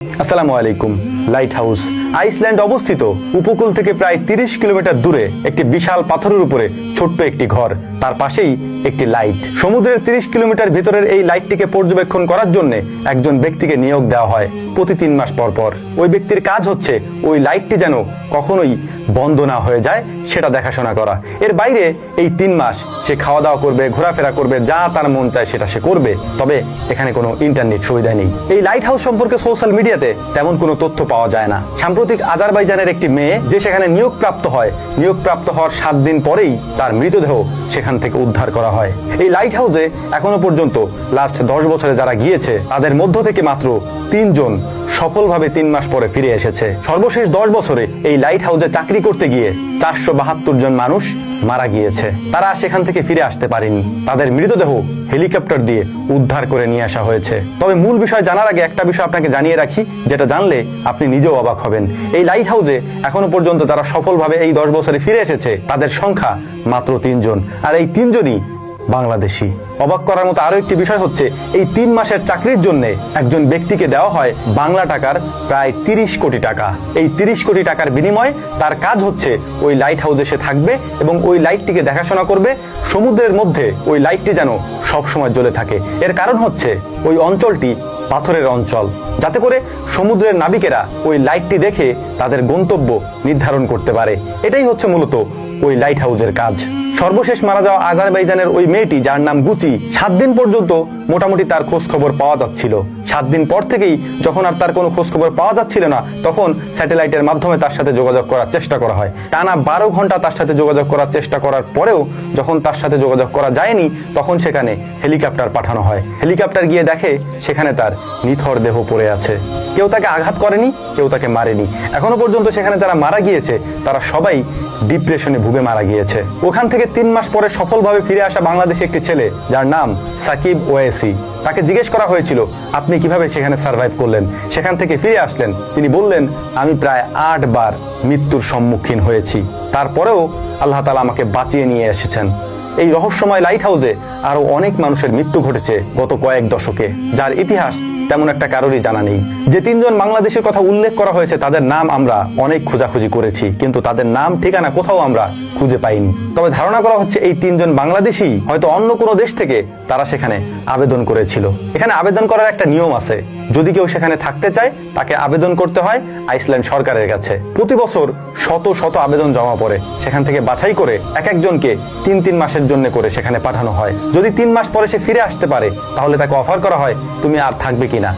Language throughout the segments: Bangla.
আসসালামু আলাইকুম লাইট হাউস আইসল্যান্ড অবস্থিত। উপকূল থেকে প্রায় তিরিশ কিলোমিটার দূরে একটি বিশাল পাথরের উপরে ছোট্ট একটি ঘর। তার পাশেই একটি লাইট। সমুদ্রের তিরিশ কিলোমিটার ভিতরের এই লাইটটিকে পর্যবেক্ষণ করার জন্য একজন ব্যক্তিকে নিয়োগ দেওয়া হয় প্রতি তিন মাস পর পর। ওই ব্যক্তির কাজ হচ্ছে ওই লাইটটি যেন কখনোই বন্ধ না হয়ে যায়, সেটা দেখাশোনা করা। এর বাইরে এই তিন মাস সে খাওয়া দাওয়া করবে, ঘোরাফেরা করবে, যা তার মন চায় সেটা সে করবে। তবে এখানে কোনো ইন্টারনেট সুবিধা নেই। এই লাইট হাউস সম্পর্কে সোশ্যাল মিডিয়াতে তেমন কোনো তথ্য পাওয়া যায় না। সাম্প্রতিক আজারবাইজানের একটি মেয়ে যে সেখানে নিয়োগ প্রাপ্ত হয় নিয়োগ প্রাপ্ত হওয়ার সাত দিন পরেই তার মৃতদেহ সেখান থেকে উদ্ধার করা হয়। এই লাইট হাউসে এখনও পর্যন্ত লাস্ট দশ বছরে যারা গিয়েছে, তাদের মধ্য থেকে মাত্র তিনজন সফলভাবে তিন মাস পরে ফিরে এসেছে। সর্বশেষ দশ বছরে এই লাইট হাউসে চাকরি করতে গিয়ে চারশো বাহাত্তর জন মানুষ মারা গিয়েছে। তারা সেখান থেকে ফিরে আসতে পারেনি। তাদের মৃতদেহ হেলিকপ্টার দিয়ে উদ্ধার করে নিয়ে আসা হয়েছে। তবে মূল বিষয় জানার আগে একটা বিষয় আপনাকে জানিয়ে রাখি, যেটা জানলে আপনি নিজেও অবাক হবেন। এই লাইট হাউসে এখনও পর্যন্ত যারা সফলভাবে এই দশ বছরে ফিরে এসেছে, তাদের সংখ্যা মাত্র তিনজন। আর এই তিনজনই বাংলাদেশি। অবাক করার মতো আরও একটি বিষয় হচ্ছে, এই তিন মাসের চাকরির জন্য একজন ব্যক্তিকে দেওয়া হয় বাংলা টাকার প্রায় তিরিশ কোটি টাকা। এই তিরিশ কোটি টাকার বিনিময়ে তার কাজ হচ্ছে ওই লাইট হাউসে সে থাকবে এবং ওই লাইটটিকে দেখাশোনা করবে। সমুদ্রের মধ্যে ওই লাইটটি যেন সবসময় জ্বলে থাকে। এর কারণ হচ্ছে, ওই অঞ্চলটি পাথরের অঞ্চল। যাতে করে সমুদ্রের নাবিকেরা ওই লাইটটি দেখে তাদের গন্তব্য নির্ধারণ করতে পারে। এটাই হচ্ছে মূলত ওই লাইট হাউসের কাজ। সর্বশেষ মারা যাওয়া আজারবাইজানের ওই মেয়েটি, যার নাম গুচি, সাত দিন পর্যন্ত মোটামুটি তার খোঁজ খবর পাওয়া যাচ্ছিল। সাত দিন পর থেকেই যখন আর তার কোনো খোঁজ খবর পাওয়া যাচ্ছিল না, তখন স্যাটেলাইটের মাধ্যমে তার সাথে যোগাযোগ করার চেষ্টা করা হয়। টানা বারো ঘণ্টা তার সাথে যোগাযোগ করার চেষ্টা করার পরেও যখন তার সাথে যোগাযোগ করা যায়নি, তখন সেখানে হেলিকপ্টার পাঠানো হয়। হেলিকপ্টার গিয়ে দেখে সেখানে তার নিথর দেহ পড়ে আছে। কেউ তাকে আঘাত করেনি, কেউ তাকে মারেনি। এখনও পর্যন্ত সেখানে যারা মারা গিয়েছে, তারা সবাই ডিপ্রেশনে ভুগে মারা গিয়েছে। ওখান থেকে তিন মাস পরে সফলভাবে ফিরে আসা বাংলাদেশে একটি ছেলে, যার নাম সাকিব ওয়েসি তাকে জিজ্ঞেস করা হয়েছিল, আপনি কীভাবে সেখানে সার্ভাইভ করলেন? সেখান থেকে ফিরে আসলেন? তিনি বললেন, আমি প্রায় আট বার মৃত্যুর সম্মুখীন হয়েছি। তারপরেও আল্লাহ তালা আমাকে বাঁচিয়ে নিয়ে এসেছেন। এই রহস্যময় লাইট হাউসে আরও অনেক মানুষের মৃত্যু ঘটেছে গত কয়েক দশকে, যার ইতিহাস তেমন একটা কারোরই জানা নেই। যে তিনজন বাংলাদেশের কথা উল্লেখ করা হয়েছে, তাদের নাম আমরা অনেক খোঁজাখুঁজি করেছি, কিন্তু তাদের নাম, ঠিকানা কোথাও আমরা খুঁজে পাইনি। তবে ধারণা করা হচ্ছে এই তিনজন বাংলাদেশি হয়তো অন্য কোনো দেশ থেকে তারা সেখানে আবেদন করেছিল। এখানে আবেদন করার একটা নিয়ম আছে। যদি কেউ সেখানে থাকতে চায়, তাকে আবেদন করতে হয় আইসল্যান্ড সরকারের কাছে। প্রতি বছর শত শত আবেদন জমা পড়ে। সেখান থেকে বাছাই করে এক একজনকে তিন তিন মাসের জন্য করে সেখানে পাঠানো হয়। যদি তিন মাস পরে সে ফিরে আসতে পারে, তাহলে তাকে অফার করা হয়, তুমি আর থাকবে কিনা।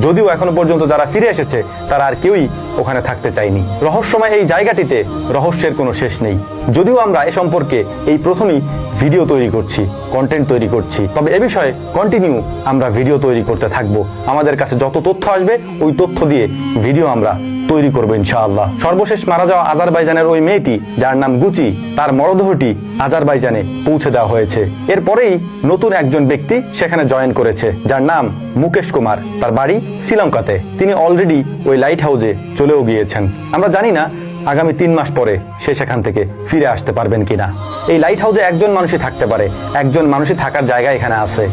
যদিও এখনও পর্যন্ত যারা ফিরে এসেছে, তারা আর কেউই ওখানে থাকতে চায়নি। রহস্যময় এই জায়গাটিতে রহস্যের কোনো শেষ নেই। যদিও আমরা এ সম্পর্কে এই প্রথমেই ভিডিও তৈরি করছি কন্টেন্ট তৈরি করছি। তবে এ বিষয়ে কন্টিনিউ আমরা ভিডিও তৈরি করতে থাকব। আমাদের কাছে যত তথ্য আসবে, ওই তথ্য দিয়ে ভিডিও আমরা তৈরি করব ইনশাআল্লাহ। সর্বশেষ মারা যাওয়া আজারবাইজানের ওই মেয়েটি, যার নাম গুচি, তার মরদেহটি আজারবাইজানে পৌঁছে দেওয়া হয়েছে। এরপরেই নতুন একজন ব্যক্তি সেখানে জয়েন করেছে, যার নাম মুকেশ কুমার। তার বাড়ি শ্রীলঙ্কাতে। তিনি অলরেডি ওই লাইট হাউসে চলেও গিয়েছেন। আমরা জানি না আগামী তিন মাস পরে সে সেখান থেকে ফিরে আসতে পারবেন কিনা। এই লাইট হাউসে একজন মানুষই থাকতে পারে, একজন মানুষই থাকার জায়গা এখানে আছে।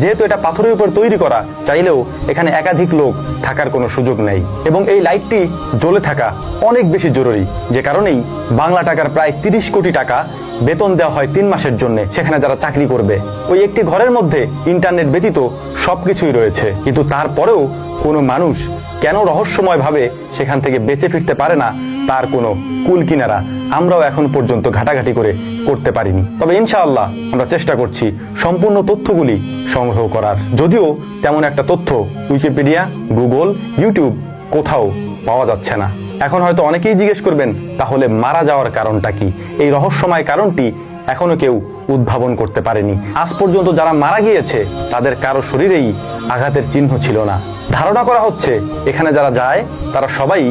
যেহেতু এটা পাথরের উপর তৈরি করা, চাইলেও এখানে একাধিক লোক থাকার কোনো সুযোগ নেই। এবং এই লাইটটি জ্বলে থাকা অনেক বেশি জরুরি, যে কারণেই বাংলা টাকার প্রায় তিরিশ কোটি টাকা বেতন দেওয়া হয় তিন মাসের জন্য, সেখানে যারা চাকরি করবে। ওই একটি ঘরের মধ্যে ইন্টারনেট ব্যতীত সবকিছুই রয়েছে, কিন্তু তারপরেও কোনো মানুষ কেন রহস্যময় ভাবে সেখান থেকে বেঁচে ফিরতে পারে না তার কোনো কুল কিনারা? আমরাও এখন পর্যন্ত ঘাটাঘাটি করে করতে পারিনি। তবে ইনশাআল্লাহ আমরা চেষ্টা করছি সম্পূর্ণ তথ্যগুলি সংগ্রহ করার। যদিও তেমন একটা তথ্য উইকিপিডিয়া, গুগল, ইউটিউব কোথাও পাওয়া যাচ্ছে না। এখন হয়তো অনেকেই জিজ্ঞেস করবেন, তাহলে মারা যাওয়ার কারণটা কি? এই রহস্যময় কারণটি এখনও কেউ উদ্ভাবন করতে পারেনি। আজ পর্যন্ত যারা মারা গিয়েছে, তাদের কারও শরীরেই আঘাতের চিহ্ন ছিল না। ধারণা করা হচ্ছে এখানে যারা যায়, তারা সবাই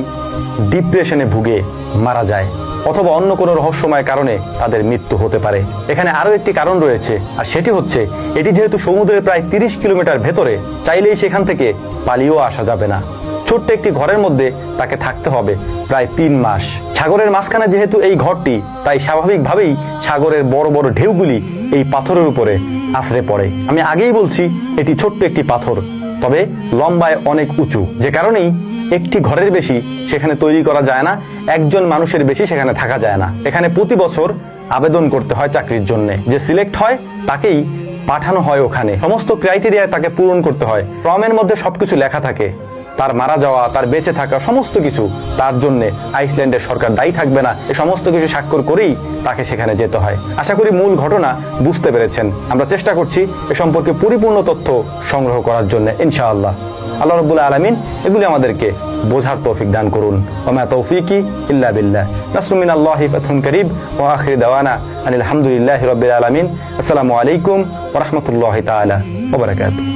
ডিপ্রেশনে ভুগে মারা যায় অথবা অন্য কোনো রহস্যময় কারণে তাদের মৃত্যু হতে পারে। এখানে আরও একটি কারণ রয়েছে, আর সেটি হচ্ছে এটি যেহেতু সমুদ্রের প্রায় তিরিশ কিলোমিটার ভেতরে, চাইলেই সেখান থেকে পালিয়েও আসা যাবে না। ছোট্ট একটি ঘরের মধ্যে তাকে থাকতে হবে প্রায় তিন মাস। সাগরের মাঝখানে যেহেতু এই ঘরটি, তাই স্বাভাবিকভাবেই সাগরের বড় বড় ঢেউগুলি এই পাথরের উপরে আশ্রে পড়ে। আমি আগেই বলছি, এটি ছোট্ট একটি পাথর। তবে লম্বায় অনেক উঁচু। যে কারণেই একটি ঘরের বেশি সেখানে তৈরি করা যায় না, একজন মানুষের বেশি সেখানে থাকা যায় না। এখানে প্রতি বছর আবেদন করতে হয় চাকরির জন্য। যে সিলেক্ট হয়, তাকেই পাঠানো হয় ওখানে। সমস্ত ক্রাইটেরিয়া তাকে পূরণ করতে হয়। ফর্মের মধ্যে সবকিছু লেখা থাকে। তার মারা যাওয়া, তার বেঁচে থাকা সমস্ত কিছু তার জন্য আইসল্যান্ডের সরকার দায়ী থাকবে না। এ সমস্ত কিছু স্বাক্ষর করেই তাকে সেখানে যেতে হয়। আশা করি মূল ঘটনা বুঝতে পেরেছেন। আমরা চেষ্টা করছি এ সম্পর্কে পরিপূর্ণ তথ্য সংগ্রহ করার জন্য, ইনশাআল্লাহ। আল্লাহ রবুল্লা আলমিন এগুলি আমাদেরকে বোঝার তৌফিক দান করুন। ওমা তৌফিকি ইল্লা বিল্লাহ। নাসরুমিন আল্লাহ ফাতহুন করিব ও আখির দাওয়ানা আনিল হামদুলিল্লাহ রবিল আলমিন। আসসালামু আলাইকুম ওরহমতুল্লাহ তাআলা ওয়া বারাকাতুহু।